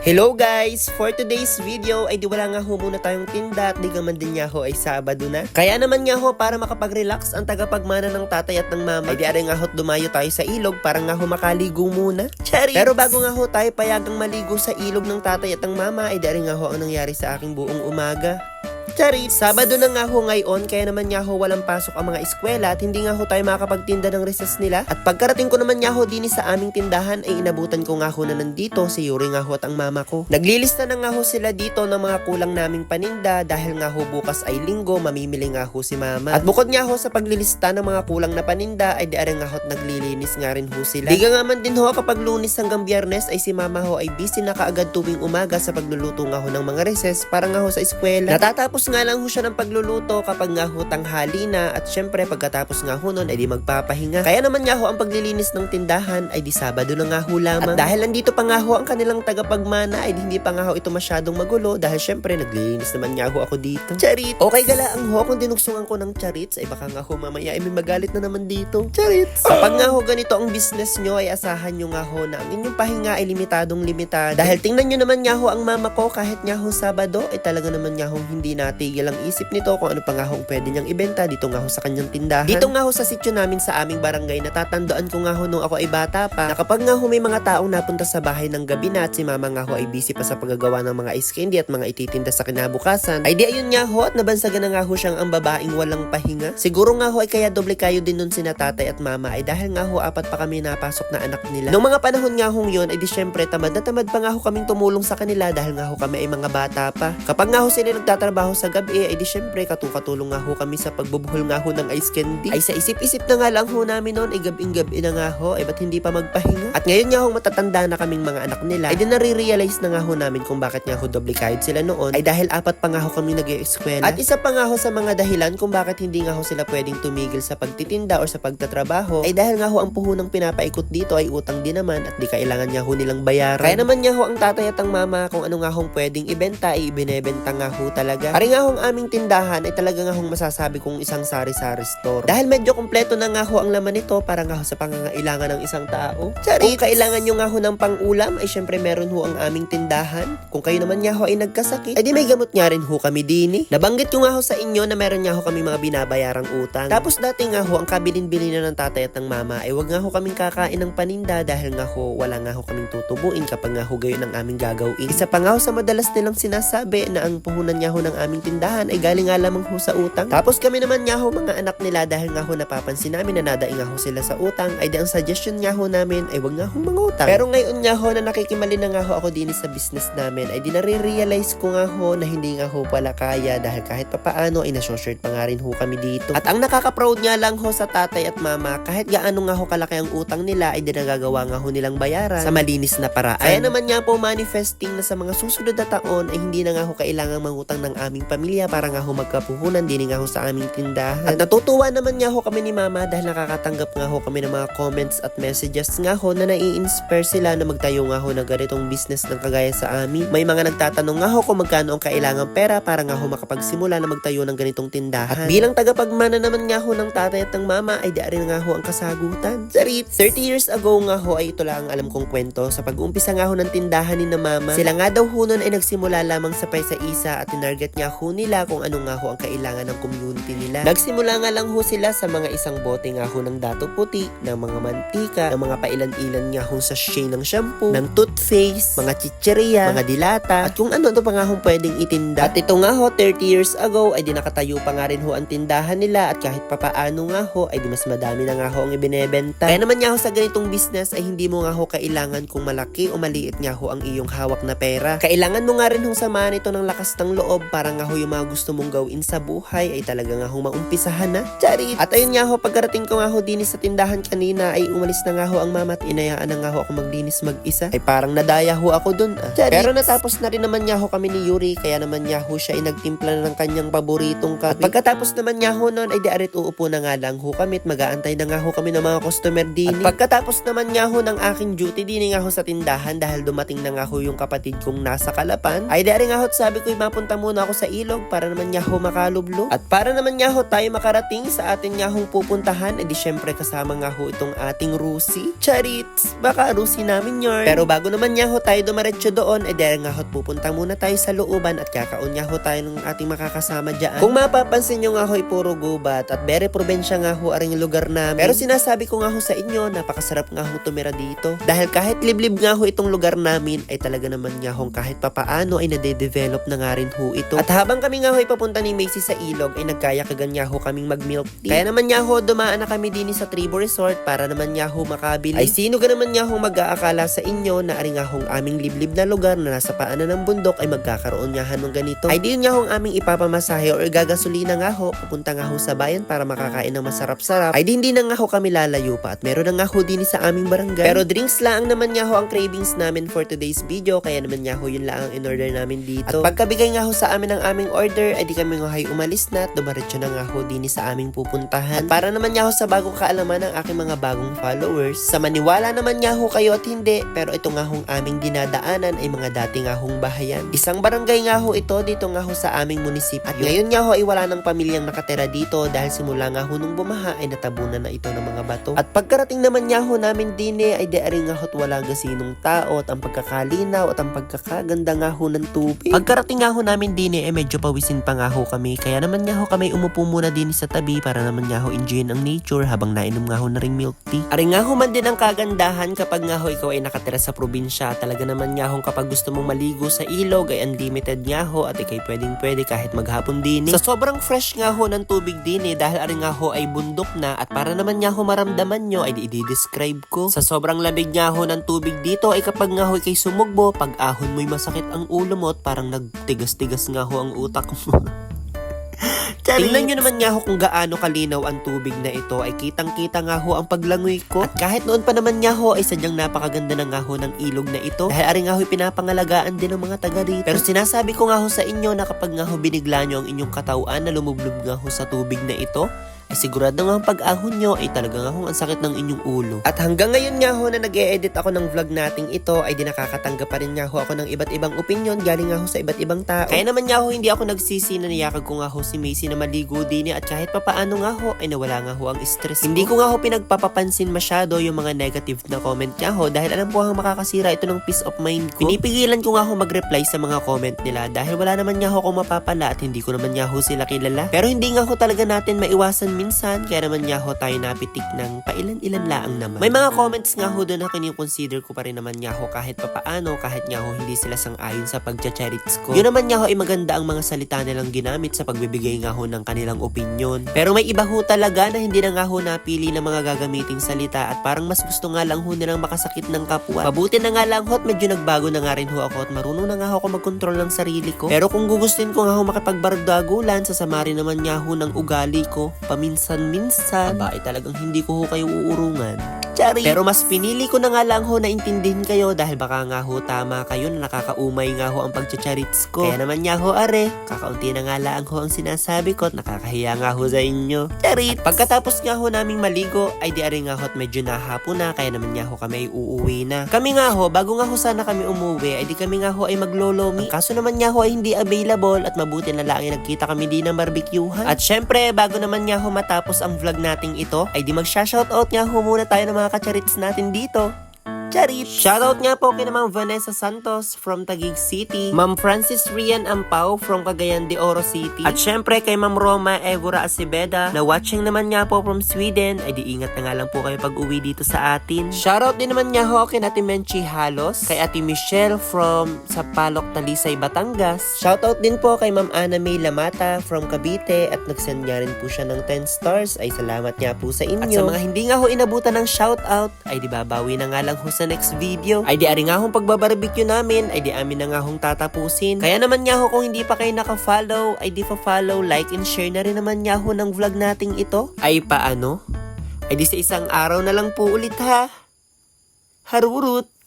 Hello guys! For today's video ay di wala nga ho muna tayong tinda at di gaman din nga ho ay Sabado na. Kaya naman nga ho para makapag-relax ang tagapagmana ng tatay at ng mama ay di aray nga ho dumayo tayo sa ilog para nga ho makaligo muna. Cherry! Pero bago nga ho tayo payagang maligo sa ilog ng tatay at ng mama ay di aray nga ho ang nangyari sa aking buong umaga. Charit! Sabado na nga ho ngayon, kaya naman nga ho walang pasok ang mga eskwela at hindi nga ho tayo makakapagtinda ng recess nila. At pagkarating ko naman nga ho din sa aming tindahan ay inabutan ko nga ho na nandito si Yuri nga ho at ang mama ko. Naglilista na nga ho sila dito ng mga kulang naming paninda dahil nga ho bukas ay linggo, mamimili nga ho si mama. At bukod nga ho sa paglilista ng mga kulang na paninda ay di are nga ho at naglilinis nga rin ho sila. Di nga man din ho kapag lunis hanggang biyernes ay si mama ho ay busy na kaagad tuwing umaga sa pagluluto nga ho ng mga recess para nga ho sa eskwela. Natatapos nga lang ho siya ng pagluluto kapag nga ho tanghali na at syempre pagkatapos nga ho nun ay di magpapahinga. Kaya naman nga ho ang paglilinis ng tindahan ay di Sabado na nga ho lamang. At dahil nandito pa nga ho ang kanilang tagapagmana ay di hindi pa nga ho ito masyadong magulo dahil syempre naglilinis naman nga ho ako dito. Charit! Okay galaan ho kung dinugsungan ko ng charits ay baka nga ho mamaya ay may magalit na naman dito. Charits! Kapag nga ho ganito ang business nyo ay asahan nyo nga ho na ang inyong pahinga ay limitadong limitado. Dahil tingnan nyo naman nga ho ang mama ko kahit nga ho Sabado ay talaga naman nga ho hindi natigil ang isip nito kung ano pa nga ho ang pwede niyang ibenta dito nga ho sa kanyang tindahan. Dito nga ho sa sityo namin sa aming barangay natatandaan ko nga ho nung ako ay bata pa na kapag nga ho may mga taong napunta sa bahay ng gabi na at si mama nga ho ay busy pa sa paggagawa ng mga ice candy at mga ititinda sa kinabukasan ay di ayun nga ho at nabansagan na nga ho siyang ang babaeng walang pahinga. Siguro nga ho ay kaya doble kayo din nun sina tatay at mama ay dahil nga ho apat pa kami napasok na anak nila. Noong mga panahon nga hong yun ay di syempre tamad na tamad pa nga ho kaming tumulong sa kanila dahil nga ho kami ay mga bata pa. Kapag nga ho sila nagtatrabaho sa gabi ay di syempre katukatulong nga ho kami sa pagbubuhol nga ho ng ice candy. Ay sa isip-isip na nga lang ho namin noon ay gabing-gabi na nga ho ay ba't hindi pa magpahinga. At ngayon nga ho matatanda na kaming mga anak nila ay di nare-realize na nga ho namin kung bakit nga ho doble kahit sila noon ay dahil apat pa nga ho kami nag eskwela At isa pa nga ho sa mga dahilan kung bakit hindi nga ho sila pwedeng tumigil sa pagtitinda o sa pagtatrabaho ay dahil nga ho ang puhunang pinapaikot dito ay utang din naman at di kailangan nga ho nilang bayaran. Kaya naman nga ho ang tatay at ang mama kung ano nga hong pwedeng ibenta ay ibinebenta nga ho talaga. Ari nga ho ang aming tindahan ay talaga nga hong masasabi kong isang sari-sari store. Dahil medyo kompleto na nga ho ang laman nito para nga ho sa pangangailangan ng isang tao. Kung kailangan nyo nga ho ng pang-ulam ay syempre meron ho ang aming tindahan. Kung kayo naman nga ho ay nagkasakit, ay di may gamot nga rin ho kami dini. Nabanggit ko nga ho sa inyo na meron nga ho kami mga binabayarang utang. Tapos dati nga ho ang kabilin-bilin na ng tatay at ng mama ay wag nga ho kaming kakain ng paninda dahil nga ho wala nga ho kaming tutubuin kapag nga ho gayon ang aming gagawin. Isa pa nga ho sa madalas nilang sinasabi na ang puhunan nga ho ng aming tindahan ay galing nga lamang ho sa utang. Tapos kami naman nga ho mga anak nila dahil nga ho napapansin namin na nadaing nga ho sila sa utang ay di ang suggestion nga ho namin ay wag nga ho mangutang. Pero ngayon nga ho na nakikimali na nga ho ako din sa business namin ay di nare-realize ko nga ho na hindi nga ho pala kaya dahil kahit papaano ay nasoshirt pa nga rin ho kami dito. At ang nakaka-proud nga lang ho sa tatay at mama kahit gaano nga ho kalaki ang utang nila ay di nagagawa nga ho nilang bayaran sa malinis na paraan. Kaya naman nga po manifesting na sa mga susunod na taon ay hindi na nga ho kailangang mangutang ng aming pamilya para nga ho magkapuhunan din nga ho sa aming tindahan. At natutuwa naman nga ho kami ni mama dahil nakakatanggap nga ho kami ng mga comments at messages nga ho na nai-inspire sila na magtayo nga ho ng ganitong business ng kagaya sa amin. May mga nagtatanong nga ho kung magkano ang kailangang pera para nga ho makapagsimula na magtayo ng ganitong tindahan. At bilang tagapagmana naman nga ho ng tatay at ng mama ay di rin nga ho ang kasagutan. Sarit, 30 years ago nga ho ay ito lang ang alam kong kwento sa pag-uumpisa nga ho ng tindahan ni na mama. Sila nga daw ho ay nagsimula lamang sa paisa-isa at tinarget nga ho nila kung ano nga ho ang kailangan ng community nila. Nagsimula nga lang ho sila sa mga isang bote nga ho ng dato puti, ng mga mantika, ng mga pailan-ilan nga ho sa sachet ng shampoo, ng toothpaste, mga chicheria, mga dilata, at kung ano to pa nga ho pwedeng itinda. At ito nga ho, 30 years ago ay di nakatayo pa nga rin ho ang tindahan nila at kahit papaano nga ho ay di mas madami na nga ho ang ibinebenta. Kaya naman nga ho sa ganitong business ay hindi mo nga ho kailangan kung malaki o maliit nga ho ang iyong hawak na pera. Kailangan mo nga rin hong samahan ito ng lakas ng loob para nga ho yung mga gusto mong gawin sa buhay ay talaga nga ho maumpisahan na. Charit! At ayun nga ho, pagkarating ko nga ho dinis sa tindahan kanina ay umalis na nga ho ang mama at inayaan na nga ho ako maglinis mag-isa. Ay parang nadaya ho ako dun ah. Charit! Pero natapos na rin naman nga ho kami ni Yuri kaya naman nga ho siya ay nagtimpla na ng kanyang paboritong kape. At pagkatapos naman nga ho nun ay di arit uupo na nga lang ho kami at mag-aantay na nga ho kami ng mga customer din. At pagkatapos naman nga ho ng aking duty din nga ho sa tindahan dahil dumating na nga ho yung kapatid kong nasa Kalapan ay di ari nga ho sabi ko mapunta muna ako sa ilog para naman nga ho makalublo. At para naman nga ho tayo makarating sa atin nga hong pupuntahan, edi syempre kasama nga ho itong ating Rusi. Charits, baka Rusi namin yun. Pero bago naman nga ho tayo dumaretso doon, edi nga ho pupunta muna tayo sa looban at kakaon nga ho tayo ng ating makakasama dyan. Kung mapapansin nyo nga ho ay puro gubat at very probensya nga ho aring lugar namin. Pero sinasabi ko nga ho sa inyo, napakasarap nga ho tumira dito. Dahil kahit liblib nga ho itong lugar namin, ay talaga naman nga ho kahit papaano ay nade-develop na nga rin ho ito. At habang kami nga ho ay papunta ni Macy sa ilog, ay nagkayakagan nga ho kaming mag-milk tea. Kaya naman nga ho, dumaan na kami din sa Tribo Resort para naman nga ho makabili. Ay sino ka naman nga ho mag-aakala sa inyo na aring nga hong aming liblib na lugar na nasa paanan ng bundok ay magkakaroon nga ng ganito. Ay di yun nga hong aming ipapamasahe or gagasolina nga ho, pupunta nga ho sa bayan para makakain ng masarap-sarap. Ay di hindi na nga ho kami lalayo pa at meron na nga ho din sa aming barangay. Pero drinks lang naman nga ho ang cravings namin for today's video, kaya naman nga ho yun lang ang in-order namin dito. At pagkabigay nga ho sa amin ng aming order, ay di kami nga hay umalis na at dumaretso na nga ho din sa aming pupuntahan. At para naman nga ho sa bagong kaalaman ng aking mga bagong followers, sa maniwala naman nga ho kayo at hindi, pero ito nga hong aming dinadaanan ay mga dati nga hong bahayan. Isang barangay nga ho ito dito nga ho sa aming munisipyo. At ngayon nga ho ay wala ng pamilyang nakatira dito dahil simula nga ho nung bumaha ay natabunan na ito ng mga bato. At pagkarating naman nga ho namin din eh, ay dearing nga ho't wala gasinong tao at ang pagkakalinaw at ang pagkakaganda nga ho ng tubig. Pagkarating nga ho namin din eh, medyo pawisin pa nga ho kami kaya naman nga ho kami umupo muna din sa tabi para naman nga ho enjoyin ang nature habang nainom nga ho na ring milk tea. Aring nga ho man din ang kagandahan kapag nga ho ikaw ay nakatira sa probinsya. Talaga naman nga ho kapag gusto mong maligo sa ilog ay unlimited nga ho at ikay pwedeng pwede kahit maghapon din eh. Sa sobrang fresh nga ho ng tubig din eh dahil aring nga ho ay bundok na at para naman nga ho maramdaman nyo ay i-describe ko. Sa sobrang lamig nga ho ng tubig dito ay kapag nga ho ikay sumugbo, pag ahon mo'y masakit ang ulo mo at parang nagtigas-tigas nga ho ang utak mo. Tingnan nyo naman nga ho kung gaano kalinaw ang tubig na ito ay kitang-kita nga ho ang paglangoy ko. At kahit noon pa naman nga ho ay sadyang napakaganda na nga ho ng ilog na ito. Dahil ari nga ho pinapangalagaan din ng mga taga rito. Pero sinasabi ko nga ho sa inyo na kapag nga ho binigla nyo ang inyong katawan na lumublob nga ho sa tubig na ito, ay sigurado nga ang pag-ahon nyo ay talaga nga ang sakit ng inyong ulo. At hanggang ngayon nga ho na nag edit ako ng vlog nating ito ay di nakakatanggap pa rin nga ho ako ng iba't ibang opinion galing nga ho sa iba't ibang tao. Kaya naman nga ho hindi ako nagsisi na niyakag ko nga ho si Macy na maligo din eh, at kahit papaano nga ho ay nawala nga ho ang stress Hindi ko nga ho pinagpapapansin masyado yung mga negative na comment nga ho dahil alam ko ang makakasira ito ng peace of mind ko. Pinipigilan ko nga ho mag-reply sa mga comment nila dahil wala naman nga ho akong mapapala at hindi ko naman nga ho sila kilala. Pero hindi nga ho talaga natin maiwasan minsan kaya naman nga ho tayo napitik ng pailan-ilan laang naman. May mga comments nga ho doon na kinikonsider ko pa rin naman nga ho kahit papaano kahit nga ho hindi sila sang-ayon sa pagcha-charits ko. Yun naman nga ho ay maganda ang mga salita nilang ginamit sa pagbibigay nga ho ng kanilang opinion. Pero may iba ho talaga na hindi na nga ho napili ng mga gagamiting salita at parang mas gusto nga lang ho nilang makasakit ng kapwa. Mabuti na nga lang ho at medyo nagbago na nga rin ho ako at marunong na nga ho ako mag-control ng sarili ko. Pero kung gugustin ko nga ho makipagbardagulan, sasama rin naman nga ho ng ugali ko. Paminsan-minsan, aba ay talagang hindi ko kayo uurungan. Chari. Pero mas pinili ko na nga lang ho na intindihin kayo dahil baka nga ho tama kayo na nakakaumay nga ho ang pagchacharits ko. Kaya naman nga ho are, kakaunti na nga lang ho ang sinasabi ko at nakakahiya nga ho sa inyo. Charit! Pagkatapos nga ho naming maligo, ay di are nga ho at medyo nahapon na kaya naman nga ho kami ay uuwi na. Kami nga ho, bago nga ho sana kami umuwi, ay di kami nga ho ay maglolomi. Kaso naman nga ho ay hindi available at mabuti na lang ay nagkita kami din ng barbecuehan. At syempre, bago naman nga ho matapos ang vlog nating ito, ay di magsha-shoutout nga ho muna tayo ng mga kacharits natin dito. Charit! Shoutout nga po kay Ma'am Vanessa Santos from Taguig City, Ma'am Francis Rian Ampao from Cagayan de Oro City, at syempre kay Ma'am Roma Evora Acebeda na watching naman nga po from Sweden, ay di ingat na nga lang po kayo pag uwi dito sa atin. Shoutout din naman nga ho kay Ate Menchi Halos, kay Ate Michelle from sa Palok Talisay, Batangas. Shoutout din po kay Ma'am Ana May Lamata from Cavite at nagsend nga rin po siya ng 10 stars, ay salamat nga po sa inyo. At sa mga hindi nga ho inabutan ng shoutout, ay di babawi na nga lang ho sa next video. Ay di ari nga hong pagbabarbecue namin, ay di amin na nga hong tatapusin. Kaya naman nga ho kung hindi pa kayo naka-follow, ay di pa-follow, like and share na rin naman nga ho ng vlog nating ito. Ay paano? Ay di sa isang araw na lang po ulit ha. Harurut!